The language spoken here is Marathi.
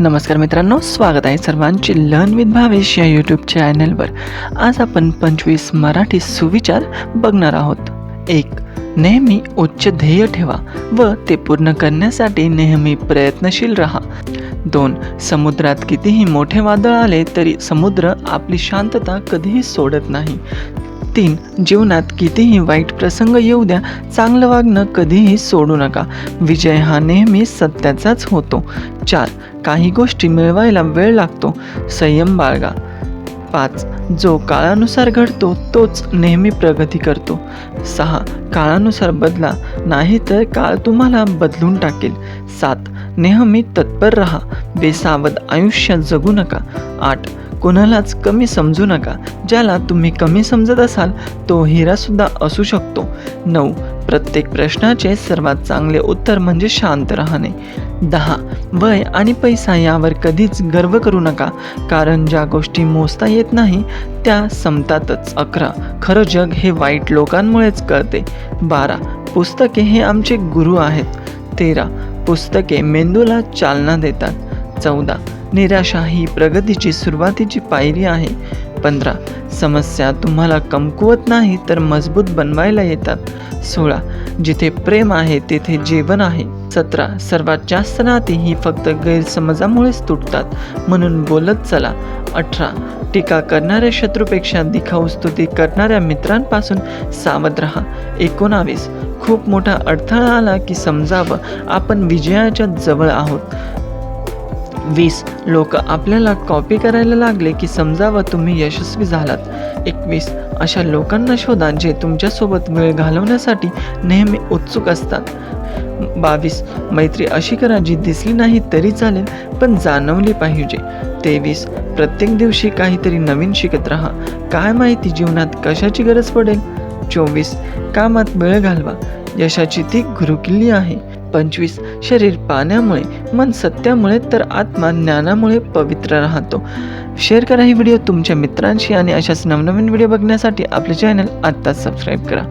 नमस्कार मित्रांनो स्वागत आहे सर्वांचे लर्न विथ भावेश या यूट्यूब चॅनलवर आज आपण पंचवीस मराठी सुविचार बघणार आहोत. एक नेहमी उच्च ध्येय ठेवा व ते पूर्ण करण्यासाठी नेहमी प्रयत्नशील राहा. दोन समुद्रात कितीही मोठे वादळ आले तरी समुद्र आपली शांतता कधीही सोडत नाही. तीन जीवनात कितीही वाईट प्रसंग येऊ द्या चांगलं वागणं कधीही सोडू नका. विजय हा नेहमी सत्याचाच होतो. चार काही गोष्टी मिळवायला वेळ लागतो. संयम बाळगा. पाच जो काळानुसार घडतो तोच नेहमी प्रगती करतो. सहा काळानुसार बदला नाही तर काळ तुम्हाला बदलून टाकेल. सात नेहमी तत्पर राहा. बेसावध आयुष्य जगू नका. आठ कोणालाच कमी समजू नका. ज्याला तुम्ही कमी समजत असाल तो हिरासुद्धा असू शकतो. नऊ. प्रत्येक प्रश्नाचे सर्वात चांगले उत्तर म्हणजे शांत राहणे. दहा. वय आणि पैसा यावर कधीच गर्व करू नका. कारण ज्या गोष्टी मोजता येत नाही त्या संपतातच. अकरा. खरं जग हे वाईट लोकांमुळेच कळते. बारा. पुस्तके हे आमचे गुरु आहेत. तेरा. पुस्तके मेंदूला चालना देतात. चौदा. निराशा ही प्रगतीची सुरुवातीची पायरी आहे. पंधरा समस्या तुम्हाला कमकुवत नाही तर मजबूत बनवायला येतात. सोळा जिथे प्रेम आहे तेथे जेवण आहे. सतरा सर्वात जास्त नाती ही फक्त गैरसमजामुळेच तुटतात म्हणून बोलत चला. अठरा टीका करणाऱ्या शत्रूपेक्षा दिखाऊ स्तुती करणाऱ्या मित्रांपासून सावध राहा. एकोणावीस खूप मोठा अडथळा आला की समजावं आपण विजयाच्या जवळ आहोत. वीस लोक आपल्याला कॉपी करायला लागले की समजावं तुम्ही यशस्वी झालात. एकवीस अशा लोकांना शोधा जे तुमच्यासोबत वेळ घालवण्यासाठी नेहमी उत्सुक असतात. बावीस मैत्री अशी करा जी दिसली नाही तरी चालेल पण जाणवली पाहिजे. तेवीस प्रत्येक दिवशी काहीतरी नवीन शिकत राहा. काय माहिती जीवनात कशाची गरज पडेल? चोवीस कामात वेळ घालवा. यशाची ती गुरुकिल्ली आहे. पंचवीस शरीर पाण्यामुळे मन सत्यामुळे तर आत्मा ज्ञानामुळे पवित्र राहतो. शेअर करा ही व्हिडिओ तुमच्या मित्रांशी आणि अशाच नवनवीन व्हिडिओ बघण्यासाठी आपले चॅनल आत्ताच सबस्क्राईब करा.